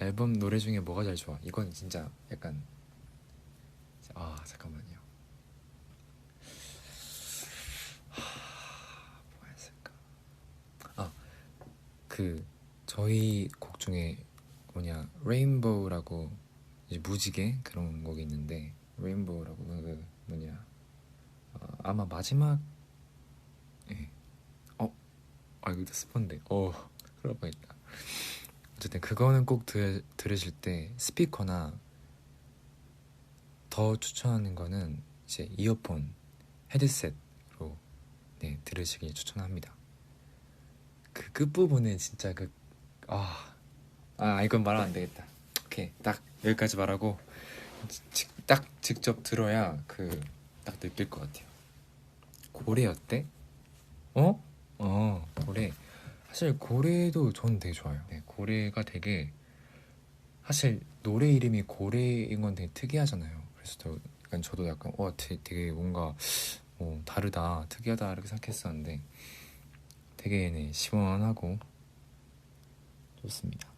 앨범 노래 중에 뭐가 제일 좋아? 이건 진짜 약간 아 잠깐만요. 하, 뭐가 있을까? 아그 저희 곡 중에 뭐냐 레인보우라고 이제 무지개 그런 곡이 있는데 레인보우라고 그 뭐냐 어, 아마 마지막 예. 어? 아 이거 스폰데 어 그럴 뻔했다 어쨌든 그거는 꼭 들, 들으실 때 스피커나 더 추천하는 거는 이제 이어폰 헤드셋으로 네 들으시길 추천합니다. 그 끝부분에 진짜 그 아, 아 이건 말하면 안 되겠다. 오케이 딱 여기까지 말하고 직, 딱 직접 들어야 그 딱 느낄 것 같아요. 고래 어때? 어? 어 고래. 사실 고래도 저는 되게 좋아요. 네, 고래가 되게 사실 노래 이름이 고래인 건 되게 특이하잖아요. 그래서 저, 약간 저도 약간 와 되게, 되게 뭔가 어, 다르다 특이하다 이렇게 생각했었는데 되게 네, 시원하고 좋습니다